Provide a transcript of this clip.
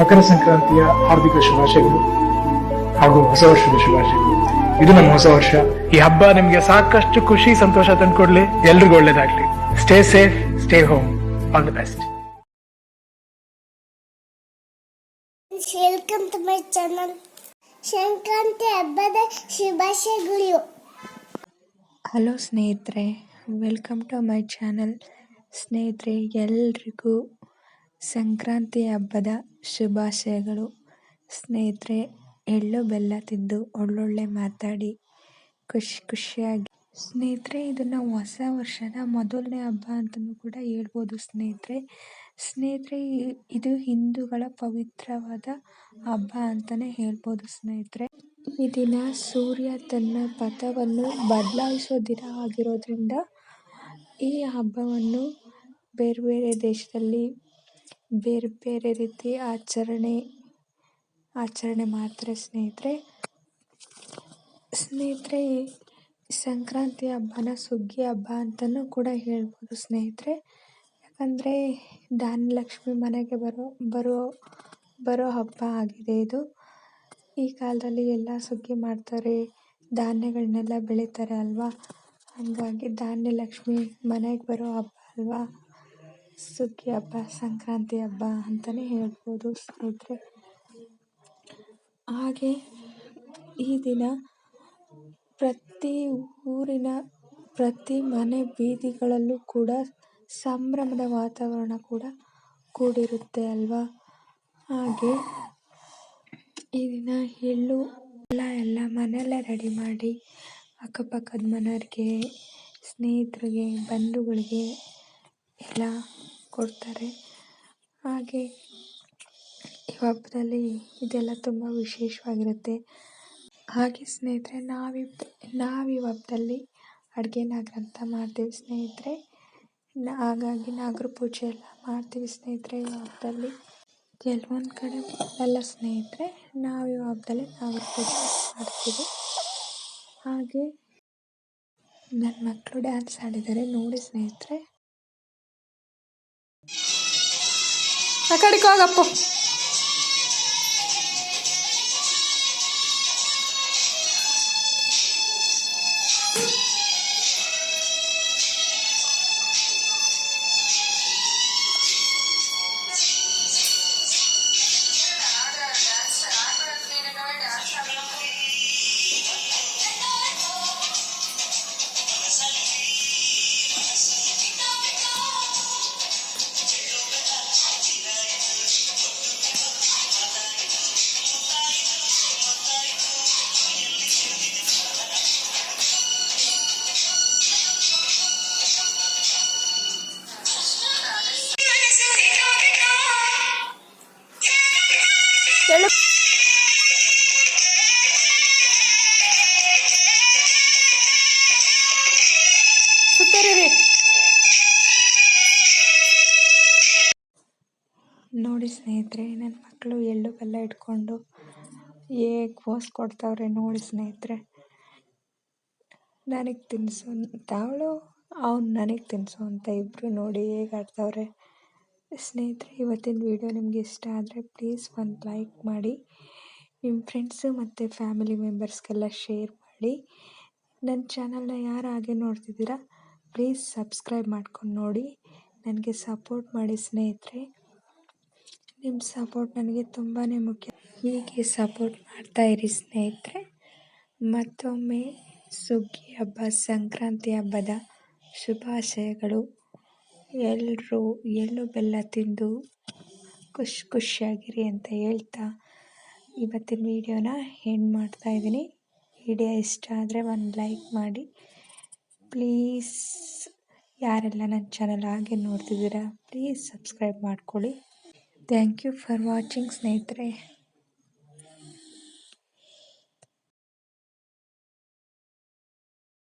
ಮಕರ ಸಂಕ್ರಾಂತಿಯ ಹಾರ್ದಿಕ ಶುಭಾಶಯಗಳು ಹಾಗೂ ಹೊಸ ವರ್ಷದ ಶುಭಾಶಯಗಳು. ಇದು ನಮ್ಮ ಹೊಸ ವರ್ಷ. ಈ ಹಬ್ಬ ನಿಮ್ಗೆ ಸಾಕಷ್ಟು ಖುಷಿ ಸಂತೋಷ ತಂದ್ಕೊಡ್ಲಿ ಎಲ್ರಿಗೂ ಒಳ್ಳೇದಾಗ್ಲಿ. Stay safe stay home all the best welcome to my channel Sankranti ಹಬ್ಬದ ಶುಭಾಶಯಗಳು. ಹಲೋ ಸ್ನೇಹಿತರೆ. ವೆಲ್ಕಮ್ ಟು ಮೈ ಚಾನಲ್ ಸ್ನೇಹಿತರೆ ಎಲ್ರಿಗೂ ಸಂಕ್ರಾಂತಿ ಹಬ್ಬದ ಶುಭಾಶಯಗಳು. ಸ್ನೇಹಿತರೆ, ಎಳ್ಳು ಬೆಲ್ಲ ತಿಂದು ಒಳ್ಳೊಳ್ಳೆ ಮಾತಾಡಿ. ಖುಷಿ ಖುಷಿಯಾಗಿ. ಸ್ನೇಹಿತರೆ, ಇದನ್ನು ಹೊಸ ವರ್ಷದ ಮೊದಲನೇ ಹಬ್ಬ ಅಂತಲೂ ಕೂಡ ಹೇಳ್ಬೋದು ಸ್ನೇಹಿತರೆ. ಸ್ನೇಹಿತರೆ ಇದು ಹಿಂದೂಗಳ ಪವಿತ್ರವಾದ ಹಬ್ಬ ಅಂತಲೇ ಹೇಳ್ಬೋದು ಸ್ನೇಹಿತರೆ. ಈ ದಿನ ಸೂರ್ಯ ತನ್ನ ಪಥವನ್ನು ಬದಲಾಯಿಸೋ ದಿನ ಆಗಿರೋದ್ರಿಂದ ಈ ಹಬ್ಬವನ್ನು ಬೇರೆ ಬೇರೆ ದೇಶದಲ್ಲಿ ಬೇರೆ ಬೇರೆ ರೀತಿ ಆಚರಣೆ ಆಚರಣೆ ಮಾಡ್ತಾರೆ ಸ್ನೇಹಿತರೆ. ಸ್ನೇಹಿತರೆ ಸಂಕ್ರಾಂತಿ ಹಬ್ಬನ ಸುಗ್ಗಿ ಹಬ್ಬ ಅಂತಲೂ ಕೂಡ ಹೇಳ್ಬೋದು ಸ್ನೇಹಿತರೆ. ಯಾಕಂದರೆ ಧಾನ್ಯಲಕ್ಷ್ಮಿ ಮನೆಗೆ ಬರೋ ಬರೋ ಬರೋ ಹಬ್ಬ ಆಗಿದೆ ಇದು. ಈ ಕಾಲದಲ್ಲಿ ಎಲ್ಲ ಸುಗ್ಗಿ ಮಾಡ್ತಾರೆ ಧಾನ್ಯಗಳನ್ನೆಲ್ಲ ಬೆಳೀತಾರೆ ಅಲ್ವಾ? ಹಾಗಾಗಿ ಧಾನ್ಯಲಕ್ಷ್ಮಿ ಮನೆಗೆ ಬರೋ ಹಬ್ಬ ಅಲ್ವಾ? ಸುಗ್ಗಿ ಹಬ್ಬ, ಸಂಕ್ರಾಂತಿ ಹಬ್ಬ ಅಂತಲೇ ಹೇಳ್ಬೋದು ಸ್ನೇಹಿತರೆ. ಹಾಗೆ ಈ ದಿನ ಪ್ರತಿ ಊರಿನ ಪ್ರತಿ ಮನೆ ಬೀದಿಗಳಲ್ಲೂ ಕೂಡ ಸಂಭ್ರಮದ ವಾತಾವರಣ ಕೂಡ ಕೂಡಿರುತ್ತೆ ಅಲ್ವಾ? ಹಾಗೆ ಈ ದಿನ ಎಳ್ಳು, ಎಲ್ಲ ಎಲ್ಲ ಮನೆಯಲ್ಲೇ ರೆಡಿ ಮಾಡಿ ಅಕ್ಕಪಕ್ಕದ ಮನೆಯವ್ರಿಗೆ, ಸ್ನೇಹಿತರಿಗೆ, ಬಂಧುಗಳಿಗೆ ಎಲ್ಲ ಕೊಡ್ತಾರೆ. ಹಾಗೆ ಈ ಹಬ್ಬದಲ್ಲಿ ಇದೆಲ್ಲ ತುಂಬ ವಿಶೇಷವಾಗಿರುತ್ತೆ. ಹಾಗೆ ಸ್ನೇಹಿತರೆ ನಾವು ನಾವು ಈ ಹಬ್ಬದಲ್ಲಿ ಅಡುಗೆ ಅಂತ ಮಾಡ್ತೀವಿ ಸ್ನೇಹಿತರೆ. ಹಾಗಾಗಿ ನಾಗರ ಪೂಜೆ ಎಲ್ಲ ಮಾಡ್ತೀವಿ ಸ್ನೇಹಿತರೆ ಈ ಹಬ್ಬದಲ್ಲಿ. ಕೆಲವೊಂದು ಕಡೆ ಎಲ್ಲ ಸ್ನೇಹಿತರೆ, ನಾವು ಈ ಹಬ್ಬದಲ್ಲಿ ನಾಗರ ಪೂಜೆ ಮಾಡ್ತೀವಿ. ಹಾಗೆ ನನ್ನ ಮಕ್ಕಳು ಡ್ಯಾನ್ಸ್ ಆಡಿದ್ದಾರೆ ನೋಡಿ ಸ್ನೇಹಿತರೆ. అక్కడికి పోగప్పు ನೋಡಿ ಸ್ನೇಹಿತರೆ ನನ್ನ ಮಕ್ಕಳು ಎಳ್ಳು ಬೆಲ್ಲ ಇಟ್ಕೊಂಡು ಹೇಗೆ ಪೋಸ್ ಕೊಡ್ತಾವ್ರೆ ನೋಡಿ ಸ್ನೇಹಿತರೆ. ನನಗೆ ತಿನ್ನಿಸು ತಾವಳು, ಅವ್ನು ನನಗೆ ತಿನ್ನಿಸು ಅಂತ ಇಬ್ಬರು ನೋಡಿ ಹೇಗೆ ಆಡ್ತಾವ್ರೆ. ಸ್ನೇಹಿತರೆ, ಇವತ್ತಿನ ವಿಡಿಯೋ ನಿಮಗೆ ಇಷ್ಟ ಆದರೆ ಪ್ಲೀಸ್ ಒಂದು ಲೈಕ್ ಮಾಡಿ ನಿಮ್ಮ ಫ್ರೆಂಡ್ಸು ಮತ್ತು ಫ್ಯಾಮಿಲಿ ಮೆಂಬರ್ಸ್ಗೆಲ್ಲ ಶೇರ್ ಮಾಡಿ. ನನ್ನ ಚಾನಲ್ನ ಯಾರು ಹಾಗೆ ನೋಡ್ತಿದ್ದೀರಾ, ಪ್ಲೀಸ್ ಸಬ್ಸ್ಕ್ರೈಬ್ ಮಾಡ್ಕೊಂಡು ನೋಡಿ. ನನಗೆ ಸಪೋರ್ಟ್ ಮಾಡಿ ಸ್ನೇಹಿತರೆ. ನಿಮ್ಮ ಸಪೋರ್ಟ್ ನನಗೆ ತುಂಬಾ ಮುಖ್ಯ. ಹೀಗೆ ಸಪೋರ್ಟ್ ಮಾಡ್ತಾ ಇರಿ ಸ್ನೇಹಿತರೆ. ಮತ್ತೊಮ್ಮೆ ಸುಗ್ಗಿ ಹಬ್ಬ, ಸಂಕ್ರಾಂತಿ ಹಬ್ಬದ ಶುಭಾಶಯಗಳು. ಎಲ್ಲರೂ ಎಳ್ಳು ಬೆಲ್ಲ ತಿಂದು ಖುಷಿ ಖುಷಿಯಾಗಿರಿ ಅಂತ ಹೇಳ್ತಾ ಇವತ್ತಿನ ವೀಡಿಯೋನ ಎಂಡ್ ಮಾಡ್ತಾ ಇದ್ದೀನಿ. ವಿಡಿಯೋ ಇಷ್ಟ ಆದರೆ ಒಂದು ಲೈಕ್ ಮಾಡಿ. ಪ್ಲೀಸ್ ಯಾರೆಲ್ಲ ನನ್ನ ಚಾನಲ್ ಹಾಗೆ ನೋಡ್ತಿದ್ದೀರಾ ಪ್ಲೀಸ್ ಸಬ್ಸ್ಕ್ರೈಬ್ ಮಾಡ್ಕೊಳ್ಳಿ. ಥ್ಯಾಂಕ್ ಯು ಫಾರ್ ವಾಚಿಂಗ್ ಸ್ನೇಹಿತರೆ